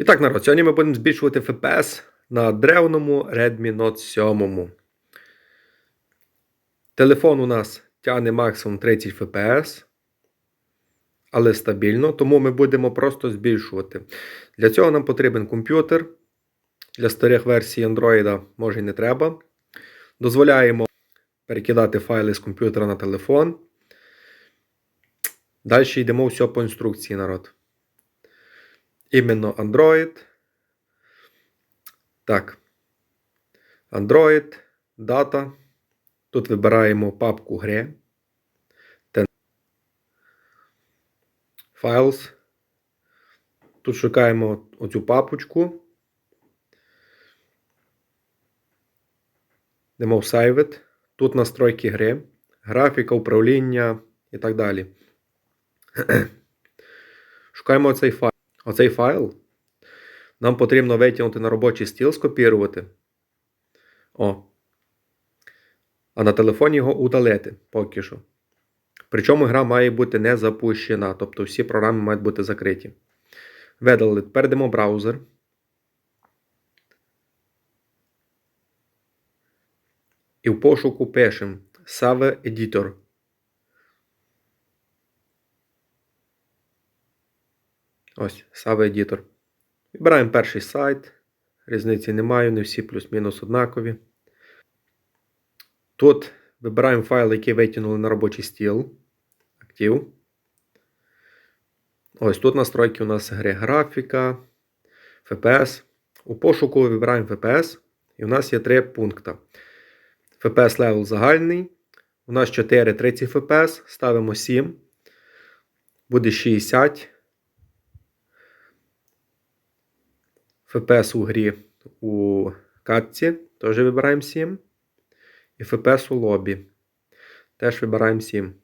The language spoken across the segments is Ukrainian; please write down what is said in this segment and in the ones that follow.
І так, народ, сьогодні ми будемо збільшувати FPS на древному Redmi Note 7. Телефон у нас тягне максимум 30 FPS, але стабільно, тому ми будемо просто збільшувати. Для цього нам потрібен комп'ютер. Для старих версій Android може і не треба. Дозволяємо перекидати файли з комп'ютера на телефон. Далі йдемо все по інструкції, народ. Іменно Android. Так. Android, дата. Тут вибираємо папку гри. Files. Тут шукаємо оцю папочку. Йдемо в Save It. Тут настройки гри, графіка, управління і так далі. Шукаємо оцей файл. Оцей файл нам потрібно витягнути на робочий стіл, скопірувати. О. А на телефоні його удалити поки що. Причому гра має бути не запущена, тобто всі програми мають бути закриті. Видалили. Тепер браузер. І в пошуку пишемо Save Editor. Ось, Save Editor. Вибираємо перший сайт. Різниці немає, не всі плюс-мінус однакові. Тут вибираємо файл, який витягнули на робочий стіл. Актив. Ось тут настройки у нас гри графіка, FPS. У пошуку вибираємо FPS. І у нас є три пункти. FPS level загальний. У нас 4 30 FPS. Ставимо 7. Буде 60. FPS у грі у катці. Теж вибираємо 7. І FPS у лобі. Теж вибираємо 7.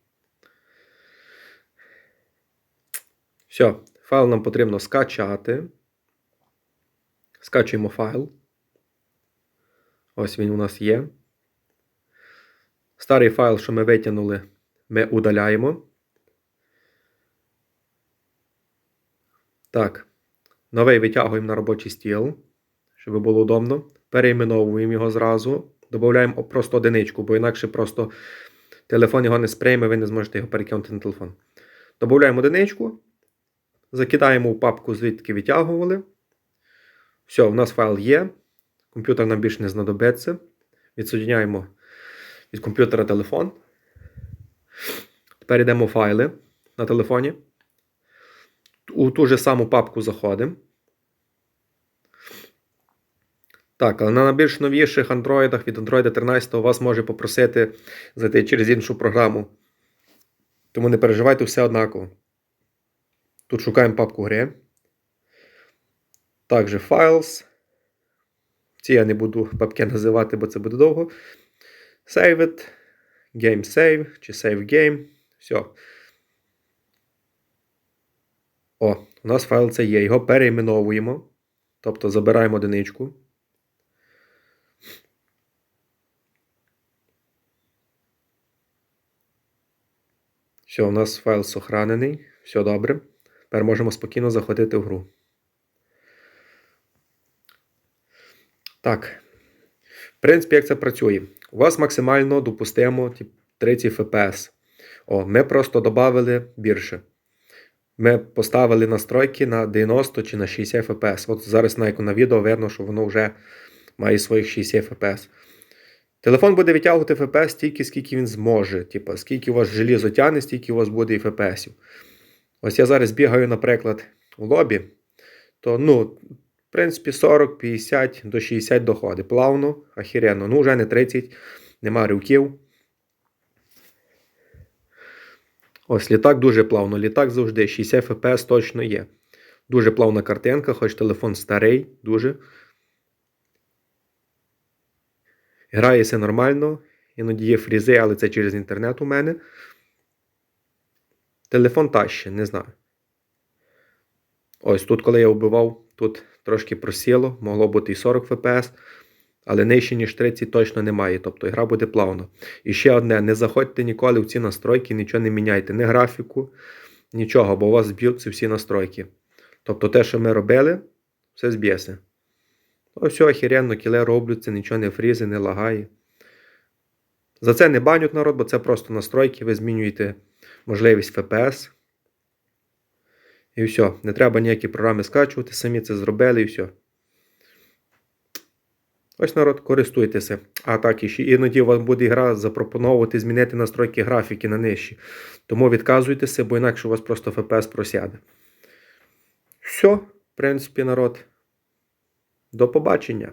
Все, файл нам потрібно скачати. Скачуємо файл. Ось він у нас є. Старий файл, що ми витягнули, ми удаляємо. Так. Новий витягуємо на робочий стіл, щоб було удобно. Перейменовуємо його зразу. Додаємо просто одиничку, бо інакше просто телефон його не сприйме, ви не зможете його перекинути на телефон. Додаємо одиничку. Закидаємо в папку, звідки витягували. Все, у нас файл є. Комп'ютер нам більше не знадобиться. Відсоединяємо від комп'ютера телефон. Тепер йдемо в файли на телефоні. У ту же саму папку заходимо. Так, але на більш новіших андроїдах від Android 13 вас може попросити зайти через іншу програму. Тому не переживайте все однаково. Тут шукаємо папку гри. Також Files. Ці я не буду папки називати, бо це буде довго. Save it. Game save чи save game. Все. О, у нас файл це є. Його перейменовуємо. Тобто забираємо одиничку. Все, у нас файл сохранений. Все добре. Тепер можемо спокійно заходити в гру. Так. В принципі, як це працює? У вас максимально допустимо 30 FPS. О, ми просто додали більше. Ми поставили настройки на 90 чи на 60 FPS. От зараз на на відео видно, що воно вже має своїх 60 FPS. Телефон буде відтягувати FPS стільки, скільки він зможе. Типу, скільки у вас желізо тягне, стільки у вас буде і FPS. Ось я зараз бігаю, наприклад, у лобі, то, ну, в принципі, 40, 50 до 60 доходить. Плавно, ахіренно. Ну, вже не 30, нема рюків. Ось літак дуже плавно. Літак завжди 60 FPS точно є. Дуже плавна картинка, хоч телефон старий, дуже. Грається нормально. Іноді є фрізи, але це через інтернет у мене. Телефон таще, не знаю. Ось тут, коли я вбивав, тут трошки просіло, могло бути і 40 FPS, але нижче, ніж 30 точно немає. Тобто гра буде плавно. І ще одне: не заходьте ніколи в ці настройки, нічого не міняйте, не графіку, нічого, бо у вас зб'ються всі настройки. Тобто те, що ми робили, все зб'єся. Ось охеренно, кіле робляться, нічого не фрізи, не лагає. За це не банють народ, бо це просто настройки, ви змінюєте можливість FPS. І все. Не треба ніякі програми скачувати, самі це зробили і все. Ось народ, користуйтеся. А так, і ще іноді вам буде гра запропонувати змінити настройки графіки на нижчі. Тому відказуйтеся, бо інакше у вас просто FPS просяде. Все, в принципі, народ. До побачення.